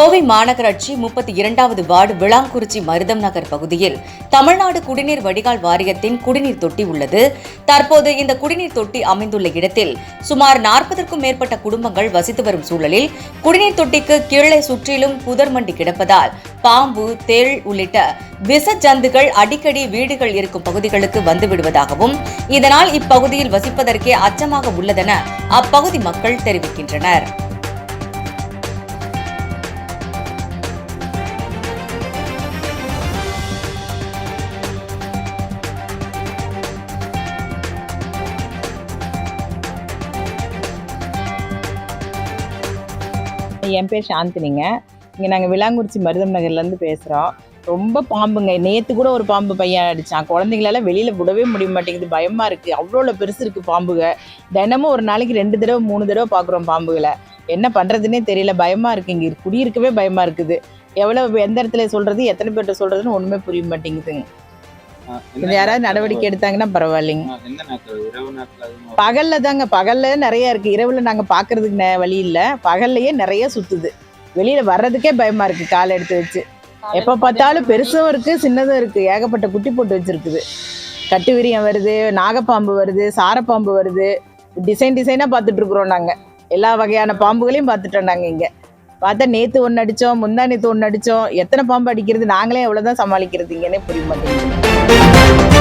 கோவை மாநகராட்சி முப்பத்தி இரண்டாவது வார்டு விளாங்குறிச்சி மருதம் நகர் பகுதியில் தமிழ்நாடு குடிநீர் வடிகால் வாரியத்தின் குடிநீர் தொட்டி உள்ளது. தற்போது இந்த குடிநீர் தொட்டி அமைந்துள்ள இடத்தில் சுமார் நாற்பதற்கும் மேற்பட்ட குடும்பங்கள் வசித்து வரும் சூழலில் குடிநீர் தொட்டிக்கு கீழே சுற்றிலும் புதர் மண்டி கிடப்பதால் பாம்பு தேள் உள்ளிட்ட விச ஜந்துகள் அடிக்கடி வீடுகள் இருக்கும் பகுதிகளுக்கு வந்துவிடுவதாகவும் இதனால் இப்பகுதியில் வசிப்பதற்கே அச்சமாக உள்ளதென அப்பகுதி மக்கள் தெரிவிக்கின்றனர். என் பேர் சாந்தினிங்க. இங்கே நாங்கள் விளாங்குறிச்சி மருதம் நகர்லேருந்து பேசுகிறோம் ரொம்ப பாம்புங்க. நேற்று கூட ஒரு பாம்பு பையன் அடித்தான் குழந்தைங்களெல்லாம் வெளியில் விடவே முடிய மாட்டேங்குது. பயமாக இருக்குது அவ்வளோ பெருசு இருக்குது பாம்புங்க. தினமும் ஒரு நாளைக்கு ரெண்டு தடவை மூணு தடவை பார்க்குறோம் பாம்புகளை. என்ன பண்ணுறதுனே தெரியல. பயமாக இருக்குது இங்கே குடியிருக்கவே பயமாக இருக்குது. எவ்வளோ எந்த இடத்துல சொல்கிறது எத்தனை பேர்கிட்ட சொல்கிறதுன்னு ஒன்றுமே புரிய மாட்டேங்குதுங்க. இது யாராவது நடவடிக்கை எடுத்தாங்கன்னா பரவாயில்லைங்க. பகல்ல தாங்க பகல்ல நிறைய இருக்கு. இரவுல நாங்க பாக்குறதுக்கு நெ- வழி இல்ல. பகல்லையே நிறைய சுத்துது. வெளியில வர்றதுக்கே பயமா இருக்கு காலை எடுத்து வச்சு. எப்ப பார்த்தாலும் பெருசும் இருக்கு சின்னதும் இருக்கு. ஏகப்பட்ட குட்டி போட்டு வச்சிருக்குது. கட்டு விரியம் வருது நாகப்பாம்பு வருது சாரப்பாம்பு வருது. டிசைன் டிசைனா பார்த்துட்டு இருக்கிறோம் நாங்க. எல்லா வகையான பாம்புகளையும் பார்த்துட்டோம் நாங்க இங்க. பார்த்தா நேத்து ஒன்று அடிச்சோம் முந்தா நேத்து ஒன்று அடிச்சோம். எத்தனை பாம்பு அடிக்கிறது? நாங்களே எவ்வளவுதான் சமாளிக்கிறது இங்கன்னே புரிய மாட்டேங்குது.